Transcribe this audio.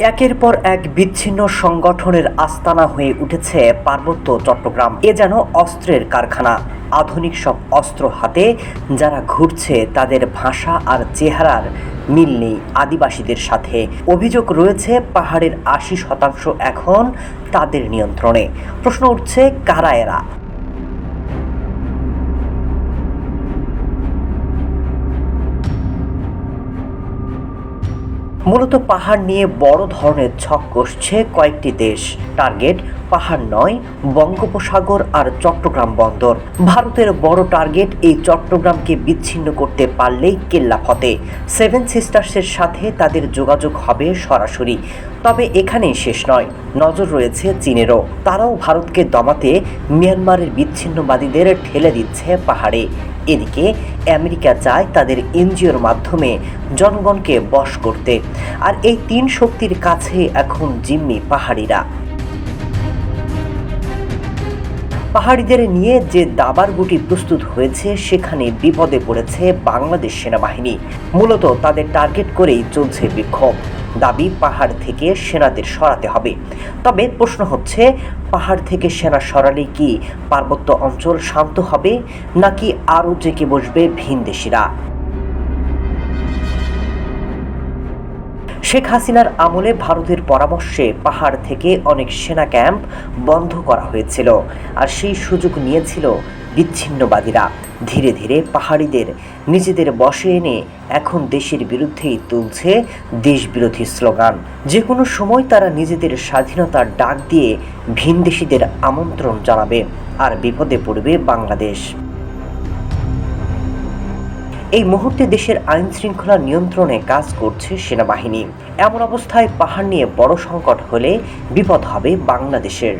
একের পর এক বিচ্ছিন্ন সংগঠনের আস্তানা হয়ে উঠেছে পার্বত্য চট্টগ্রাম। এ যেন অস্ত্রের কারখানা। আধুনিক সব অস্ত্র হাতে, যারা ঘুরছে তাদের ভাষা আর চেহারার মিল নেই আদিবাসীদের সাথে। অভিযোগ রয়েছে, পাহাড়ের আশি শতাংশ এখন তাদের নিয়ন্ত্রণে। প্রশ্ন উঠছে, কারা এরা? মূলত পাহাড় নিয়ে বড় ধরনের ছক কষছে কয়েকটি দেশ। টার্গেট পাহাড় নয়, বঙ্গোপসাগর আর চট্টগ্রাম বন্দর। ভারতের বড় টার্গেট এই চট্টগ্রামকে বিচ্ছিন্ন করতে পারলেই কেল্লা ফতে। সেভেন সিস্টার্সের সাথে তাদের যোগাযোগ হবে সরাসরি। তবে এখানেই শেষ নয়, নজর রয়েছে চীনেরও। তারাও ভারতকে দমাতে মিয়ানমারের বিচ্ছিন্নবাদীদের ঠেলে দিচ্ছে পাহাড়ে। এদিকে আমেরিকা চায় তাদের এনজিওর মাধ্যমে জনগণকে বশ করতে। আর এই তিন শক্তির কাছে এখন জিম্মি পাহাড়িরা। পাহাড়িদের নিয়ে যে দাবার গুটি প্রস্তুত হয়েছে, সেখানে বিপদে পড়েছে বাংলাদেশ সেনাবাহিনী। মূলত তাদের টার্গেট করেই চলছে বিক্ষোভ। দাবি পাহাড় থেকে সেনাদের সরাতে হবে। তবে প্রশ্ন হচ্ছে, পাহাড় থেকে সেনা সরালে কি পার্বত্য অঞ্চল শান্ত হবে, নাকি আরও জেকে বসবে ভিনদেশিরা শেখ হাসিনার আমলে ভারতের পরামর্শে পাহাড় থেকে অনেক সেনা ক্যাম্প বন্ধ করা হয়েছিল, আর সেই সুযোগ নিয়েছিল বিচ্ছিন্নবাদীরা ধীরে ধীরে পাহাড়িদের নিজেদের বসে এনে এখন দেশের বিরুদ্ধেই তুলছে দেশবিরোধী স্লোগান। যে কোনো সময় তারা নিজেদের স্বাধীনতার ডাক দিয়ে ভিনদেশিদের আমন্ত্রণ জানাবে আর বিপদে পড়বে বাংলাদেশ। এই মুহূর্তে দেশের আইন শৃঙ্খলা নিয়ন্ত্রণে কাজ করছে সেনাবাহিনী। এমন অবস্থায় পাহাড় নিয়ে বড় সংকট হলে বিপদ হবে বাংলাদেশের।